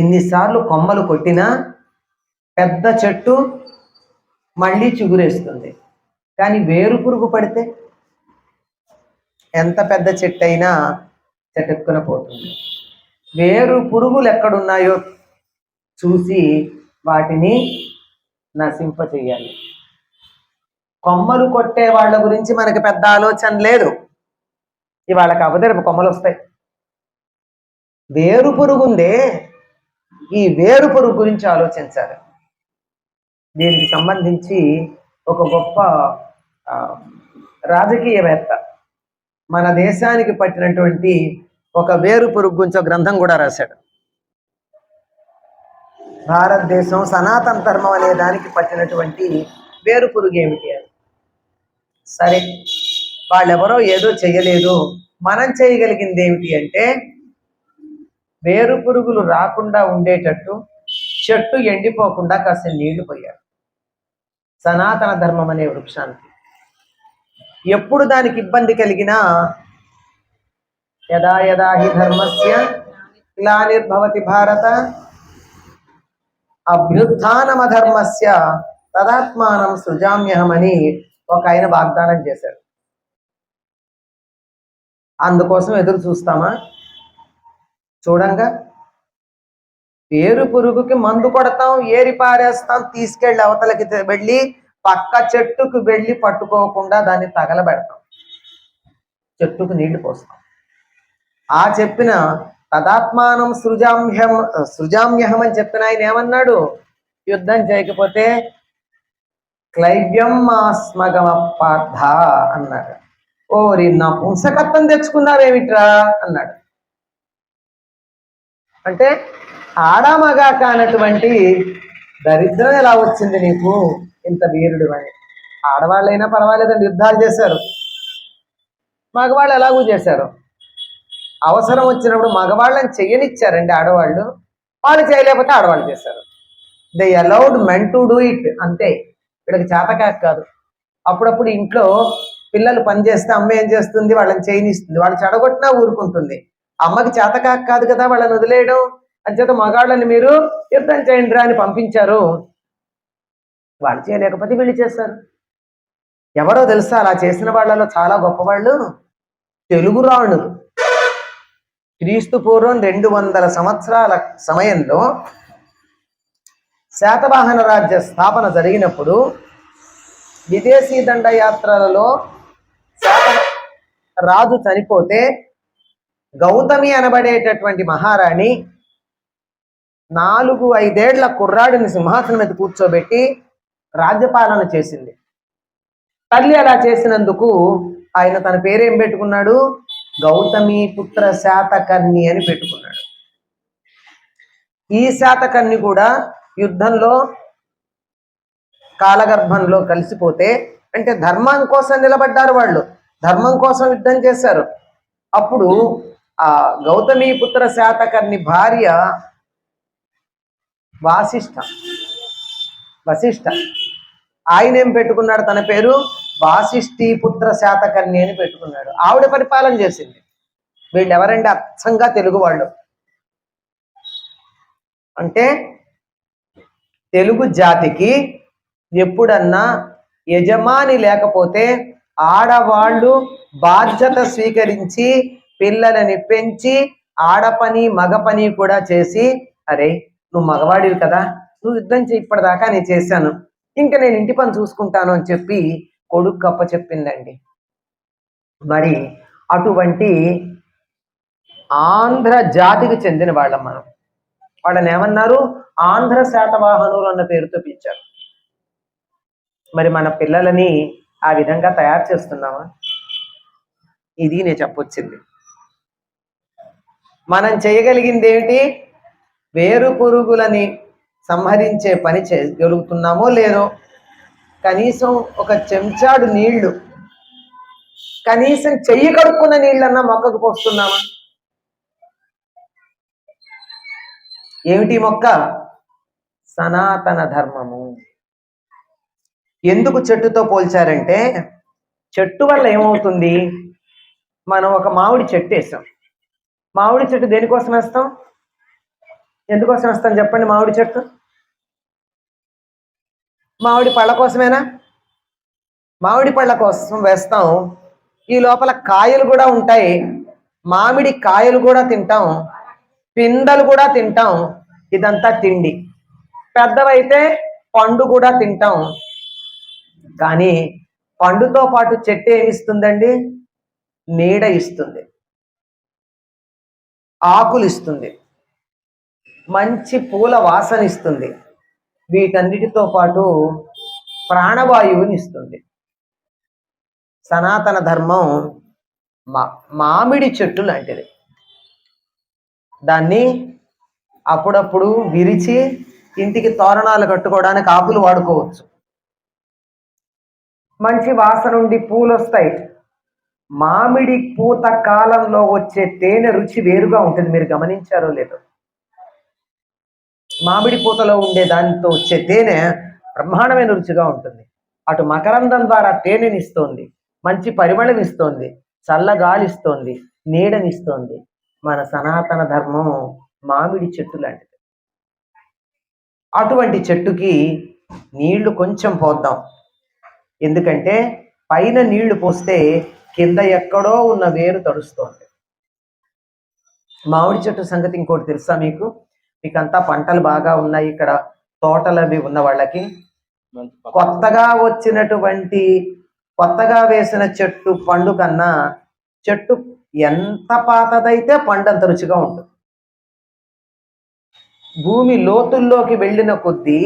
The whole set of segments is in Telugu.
ఎన్నిసార్లు కొమ్మలు కొట్టినా పెద్ద చెట్టు మళ్ళీ చిగురేస్తుంది. కానీ వేరు పురుగు పడితే ఎంత పెద్ద చెట్టు అయినా చెట్టుక్కున పోతుంది. వేరు పురుగులు ఎక్కడున్నాయో చూసి వాటిని నశింప చేయాలి. కొమ్మలు కొట్టే వాళ్ళ గురించి మనకి పెద్ద ఆలోచన లేదు. ఇవాళ కాకపోతే రేపు కొమ్మలు వస్తాయి వేరు పురుగు ఉందే ఈ వేరు పురుగు గురించి ఆలోచించాలి. దీనికి సంబంధించి ఒక గొప్ప రాజకీయవేత్త మన దేశానికి పట్టినటువంటి ఒక వేరు పురుగు గురించి ఒక గ్రంథం కూడా రాశాడు. భారతదేశం సనాతన ధర్మం అనే దానికి పట్టినటువంటి వేరు పురుగు ఏమిటి అని. సరే వాళ్ళెవరో ఏదో చేయలేదు. మనం చేయగలిగింది ఏమిటి అంటే వేరు పురుగులు రాకుండా ఉండేటట్టు చెట్టు ఎండిపోకుండా కాస్త నీళ్ళు పోయారు. సనాతన ధర్మం అనే వృక్షానికి. ఎప్పుడు దానికి ఇబ్బంది కలిగినా యదా యదా హి ధర్మస్య గ్లానిర్భవతి భారత అభ్యుత్నమధర్మస్య తదాత్మానం సృజామ్యహమని ఒక ఆయన వాగ్దానం చేశాడు అందుకోసం ఎదురు చూస్తామా? చూడంగా పేరు పురుగుకి మందు కొడతాం ఏరి పారేస్తాం తీసుకెళ్ళి అవతలకి వెళ్ళి పక్క చెట్టుకు వెళ్ళి పట్టుకోకుండా దాన్ని తగలబెడతాం. చెట్టుకు నీళ్ళు పోస్తాం. ఆ చెప్పిన తదాత్మానం సృజామ్యం సృజామ్యహం అని చెప్పిన ఆయన ఏమన్నాడు? యుద్ధం చేయకపోతే క్లైవ్యం ఆస్మగమ పార్థ అన్నాడు. ఓరి నా పుంసకత్వం తెచ్చుకున్నావేమిట్రా అన్నాడు. అంటే ఆడమగా కానటువంటి దరిద్రం ఎలా వచ్చింది నీకు? ఇంత వీరుడు అని. ఆడవాళ్ళైనా పర్వాలేదండి యుద్ధాలు చేశారు. మగవాళ్ళు ఎలాగూ చేశారు. అవసరం వచ్చినప్పుడు మగవాళ్ళని చెయ్యనిచ్చారండి ఆడవాళ్ళు. వాళ్ళు చేయలేకపోతే ఆడవాళ్ళు చేశారు. They allowed men to do it అంతే. వీళ్ళకి చేతకాక కాదు. అప్పుడప్పుడు ఇంట్లో పిల్లలు పని చేస్తే అమ్మ ఏం చేస్తుంది? వాళ్ళని చేయనిస్తుంది. వాళ్ళు చెడగొట్టినా ఊరుకుంటుంది. అమ్మకి చేతకాక కాదు కదా వాళ్ళని వదిలేయడం? అంచేత మగాళ్ళని మీరు యుద్ధం చేయండి రా అని పంపించారు. వాళ్ళు చేయలేకపోతే వీళ్ళు చేస్తారు. ఎవరో తెలుసా అలా చేసిన వాళ్ళలో చాలా గొప్పవాళ్ళు? తెలుగు రాణులు. క్రీస్తు పూర్వం రెండు వందల సంవత్సరాల సమయంలో శాతవాహన రాజ్య స్థాపన జరిగినప్పుడు విదేశీ దండయాత్రలలో శాత రాజు చనిపోతే గౌతమి అనబడేటటువంటి మహారాణి నాలుగు ఐదేళ్ళ కుర్రాడిని సింహాసనం మీద కూర్చోబెట్టి రాజ్యపాలన చేసింది. తల్లి అలా చేసినందుకు ఆయన తన పేరేం పెట్టుకున్నాడు? గౌతమి పుత్ర శాతకర్ణి అని పెట్టుకున్నాడు. ఈ శాతకర్ణి కూడా యుద్ధంలో కాలగర్భంలో కలిసిపోతే అంటే ధర్మం కోసం నిలబడ్డారు వాళ్ళు. ధర్మం కోసం యుద్ధం చేశారు. అప్పుడు ఆ గౌతమి పుత్ర శాతకర్ణి భార్య వాసిష్ఠ వశిష్ఠ ఆయన ఏం పెట్టుకున్నాడు? తన పేరు వాసిష్ఠీ పుత్ర శాతకర్ణి అని పెట్టుకున్నాడు. ఆవిడ పరిపాలన చేసింది. వీళ్ళు ఎవరండి అచ్చంగా తెలుగు వాళ్ళు. అంటే తెలుగు జాతికి ఎప్పుడన్నా యజమాని లేకపోతే ఆడవాళ్ళు బాధ్యత స్వీకరించి పిల్లలని పెంచి ఆడపని మగ పని కూడా చేసి అరే నువ్వు మగవాడివి కదా నువ్వు యుద్ధం చేయి ఇప్పటిదాకా నేను చేశాను. ఇంకా నేను ఇంటి పని చూసుకుంటాను అని చెప్పి కొడుకు కప్ప చెప్పిందండి. మరి అటువంటి ఆంధ్ర జాతికి చెందిన వాళ్ళం మనం. వాళ్ళని ఏమన్నారు? ఆంధ్ర శాతవాహనులు అన్న పేరుతో పిలిచారు. మరి మన పిల్లలని ఆ విధంగా తయారు చేస్తున్నామా ఇది నేను చెప్పొచ్చింది. మనం చేయగలిగింది ఏమిటి వేరు పురుగులని సంహరించే పని చేయగలుగుతున్నామో లేదో. కనీసం ఒక చెంచాడు నీళ్ళు కనీసం చెయ్యి కడుక్కున్న నీళ్ళన్నా మొక్కకు పోస్తున్నామా? ఏమిటి మొక్క? సనాతన ధర్మము. ఎందుకు చెట్టుతో పోల్చారంటే చెట్టు వల్ల ఏమవుతుంది? మనం ఒక మామిడి చెట్టు వేసాం. మామిడి చెట్టు దేనికోసం వేస్తాం? ఎందుకోసం వేస్తాం చెప్పండి మామిడి చెట్టు? మామిడి పళ్ళ కోసమేనా? మామిడి పళ్ళ కోసం వేస్తాం. ఈ లోపల కాయలు కూడా ఉంటాయి. మామిడి కాయలు కూడా తింటాం. పిందలు కూడా తింటాం. ఇదంతా తిండి. పెద్దవైతే పండు కూడా తింటాం. కానీ పండుతో పాటు చెట్టు ఏమి ఇస్తుందండి? నీడ ఇస్తుంది. ఆకులు ఇస్తుంది మంచి పూల వాసన ఇస్తుంది వీటన్నిటితో పాటు ప్రాణవాయువుని ఇస్తుంది సనాతన ధర్మం మా మామిడి చెట్టు లాంటిది. దాన్ని అప్పుడప్పుడు విరిచి ఇంటికి తోరణాలు కట్టుకోవడానికి ఆకులు వాడుకోవచ్చు. మంచి వాసన ఉండి పూలు వస్తాయి మామిడి పూత కాలంలో వచ్చే తేనె రుచి వేరుగా ఉంటుంది. మీరు గమనించారో లేదో? మామిడి పూతలో ఉండే దానితో వచ్చే తేనె బ్రహ్మాండమైన రుచిగా ఉంటుంది. అటు మకరందం ద్వారా తేనెనిస్తోంది. మంచి పరిమళం ఇస్తోంది చల్లగాలిస్తోంది నీడనిస్తోంది. మన సనాతన ధర్మం మామిడి చెట్టు లాంటిది. అటువంటి చెట్టుకి నీళ్ళు కొంచెం పోద్దాం. ఎందుకంటే పైన నీళ్ళు పోస్తే కింద ఎక్కడో ఉన్న వేరు తడుస్తోంది. మామిడి చెట్టు సంగతి ఇంకోటి తెలుసా మీకు? మీకంతా పంటలు బాగా ఉన్నాయి ఇక్కడ తోటలు అవి ఉన్న వాళ్ళకి. కొత్తగా వచ్చినటువంటి కొత్తగా వేసిన చెట్టు పండు కన్నా చెట్టు ఎంత పాతదైతే పండు అంత రుచిగా ఉంటుంది. భూమి లోతుల్లోకి వెళ్ళిన కొద్దీ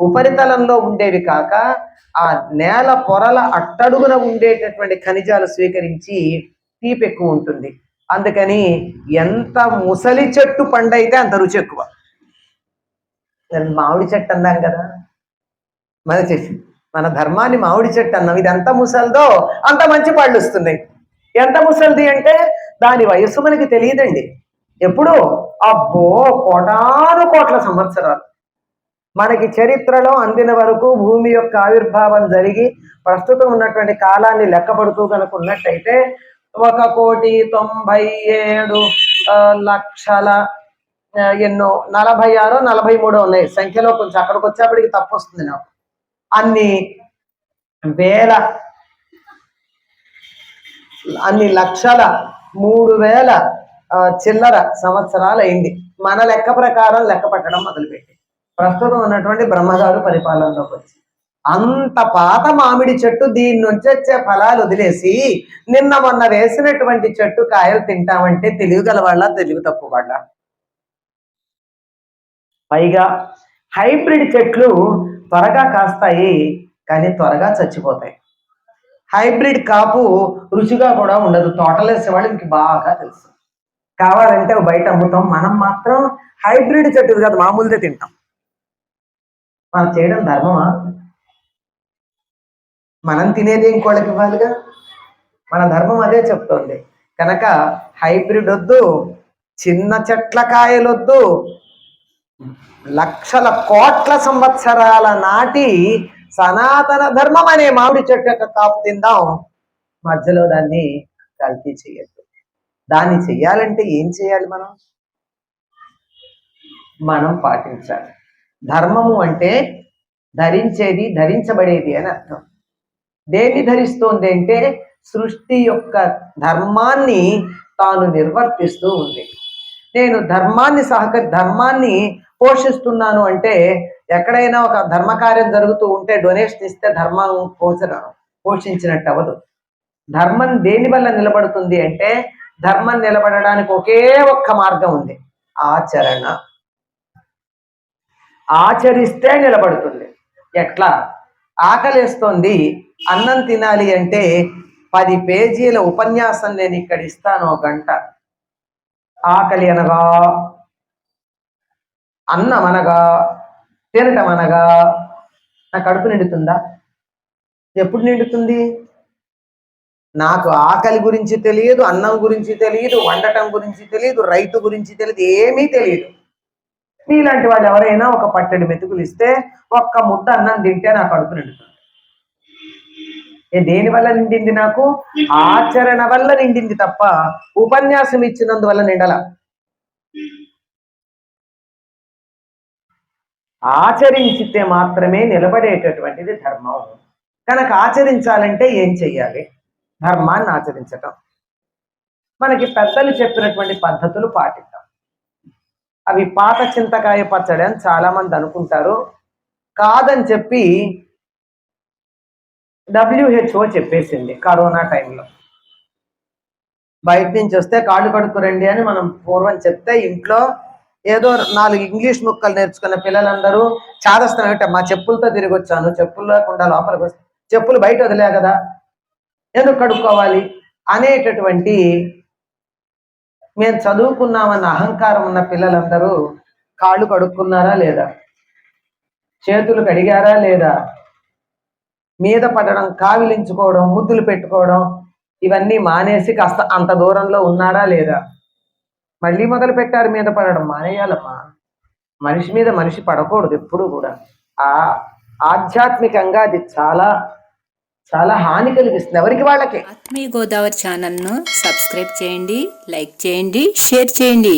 ఉపరితలంలో ఉండేవి కాక ఆ నేల పొరల అట్టడుగున ఉండేటటువంటి ఖనిజాలు స్వీకరించి తీపి ఎక్కువ ఉంటుంది. అందుకని ఎంత ముసలి చెట్టు పండు అయితే అంత రుచి ఎక్కువ. మామిడి చెట్టు అన్నాం కదా. మన చెట్టు మన ధర్మాన్ని మామిడి చెట్టు అన్నాం. ఇది ఎంత ముసలిదో అంత మంచి పళ్ళు వస్తున్నాయి. ఎంత ముసలిది అంటే దాని వయస్సు మనకి తెలియదండి. ఎప్పుడు అబ్బో కోటాను కోట్ల సంవత్సరాలు. మనకి చరిత్రలో అందిన వరకు భూమి యొక్క ఆవిర్భావం జరిగి ప్రస్తుతం ఉన్నటువంటి కాలాన్ని లెక్కపడుతూ కనుక ఉన్నట్టయితే ఒక కోటి తొంభై ఏడు లక్షల ఎన్నో నలభై ఆరో నలభై మూడో ఉన్నాయి. సంఖ్యలో కొంచెం అక్కడికి వచ్చేప్పటికి తప్పు వస్తుంది నాకు. అన్ని వేల అన్ని లక్షల మూడు వేల చిల్లర సంవత్సరాలు అయింది మన లెక్క ప్రకారం లెక్క పెట్టడం మొదలుపెట్టి ప్రస్తుతం ఉన్నటువంటి బ్రహ్మగారు పరిపాలనలోకి వచ్చి. అంత పాత మామిడి చెట్టు దీని నుంచి వచ్చే ఫలాలు వదిలేసి నిన్న మొన్న వేసినటువంటి చెట్టు కాయలు తింటామంటే తెలివి గల వాళ్ళ తెలివి తక్కువ వాళ్ళ పైగా హైబ్రిడ్ చెట్లు త్వరగా కాస్తాయి కానీ త్వరగా చచ్చిపోతాయి. హైబ్రిడ్ కాపు రుచిగా కూడా ఉండదు. తోటలేసే వాళ్ళకి బాగా తెలుసు. కావాలంటే బయట అమ్ముతాం. మనం మాత్రం హైబ్రిడ్ చెట్టు కాదు మామూలుదే తింటాం. మనం చేయడం ధర్మమా? మనం తినేది ఇంకోళ్ళకి ఇవ్వాలిగా? మన ధర్మం అదే చెప్తోంది. కనుక హైబ్రిడ్ వద్దు చిన్న చెట్ల కాయలొద్దు లక్షల కోట్ల సంవత్సరాల నాటి సనాతన ధర్మం అనే మామిడి చెట్టు యొక్క కాపు తిందాం. మధ్యలో దాన్ని కల్తీ చేయొద్దు. దాన్ని చేయాలంటే ఏం చేయాలి మనం? మనం పాటించాలి. ధర్మము అంటే ధరించేది ధరించబడేది అని అర్థం. దేన్ని ధరిస్తోంది అంటే సృష్టి యొక్క ధర్మాన్ని తాను నిర్వర్తిస్తూ ఉంది. నేను ధర్మాన్ని సహక ధర్మాన్ని పోషిస్తున్నాను అంటే ఎక్కడైనా ఒక ధర్మకార్యం జరుగుతూ ఉంటే డొనేషన్ ఇస్తే ధర్మం పోషణ పోషించినట్టు అవ్వదు. ధర్మం దేని వల్ల నిలబడుతుంది అంటే ధర్మం నిలబడడానికి ఒకే ఒక్క మార్గం ఉంది. ఆచరణ. ఆచరిస్తే నిలబడుతుంది. ఎట్లా? ఆకలిస్తోంది అన్నం తినాలి అంటే పది పేజీల ఉపన్యాసం నేను ఇక్కడ ఇస్తాను ఒక గంట. ఆకలి అనగా అన్నం అనగా తినటం అనగా నా కడుపు నిండుతుందా? ఎప్పుడు నిండుతుంది? నాకు ఆకలి గురించి తెలియదు అన్నం గురించి తెలియదు వండటం గురించి తెలియదు రైతు గురించి తెలియదు ఏమీ తెలియదు. నీలాంటి వాళ్ళు ఎవరైనా ఒక పట్టెడు మెతుకులు ఇస్తే ఒక్క ముద్ద అన్నం తింటే నా కడుపు నిండుతుంది. దేని వల్ల నిండింది నాకు? ఆచరణ వల్ల నిండింది తప్ప ఉపన్యాసం ఇచ్చినందువల్ల నిండల. ఆచరించితే మాత్రమే నిలబడేటటువంటిది ధర్మం. కనుక ఆచరించాలంటే ఏం చెయ్యాలి? ధర్మాన్ని ఆచరించటం. మనకి పెద్దలు చెప్పినటువంటి పద్ధతులు పాటిద్దాం. అవి పాత చింతకాయ పచ్చడి అని చాలా మంది అనుకుంటారు. కాదని చెప్పి డబ్ల్యూహెచ్ఓ చెప్పేసింది కరోనా టైంలో. బయట నుంచి వస్తే కాళ్ళు కడుక్కురండి అని మనం పూర్వం చెప్తే ఇంట్లో ఏదో నాలుగు ఇంగ్లీష్ ముక్కలు నేర్చుకున్న పిల్లలందరూ చాదస్తాం ఏంట మా చెప్పులతో తిరిగి వచ్చాను చెప్పులు లేకుండా లోపలికి వస్తే చెప్పులు బయట వదిలే కదా ఎందుకు కడుక్కోవాలి? అనేటటువంటి మేము చదువుకున్నామన్న అహంకారం ఉన్న పిల్లలందరూ కాళ్ళు కడుక్కున్నారా లేదా? చేతులు కడిగారా లేదా? మీద పడడం కావిలించుకోవడం ముద్దులు పెట్టుకోవడం ఇవన్నీ మానేసి కాస్త అంత దూరంలో ఉన్నారా లేదా? మళ్ళీ మొదలు పెట్టారు మీద పడడం మానేయాలమ్మా. మనిషి మీద మనిషి పడకూడదు ఎప్పుడు కూడా. ఆ ఆధ్యాత్మికంగా అది చాలా చాలా హాని కలిగిస్తుంది ఎవరికి వాళ్ళకి. ఆత్మీయ గోదావరి ఛానల్ను సబ్స్క్రైబ్ చేయండి లైక్ చేయండి షేర్ చేయండి.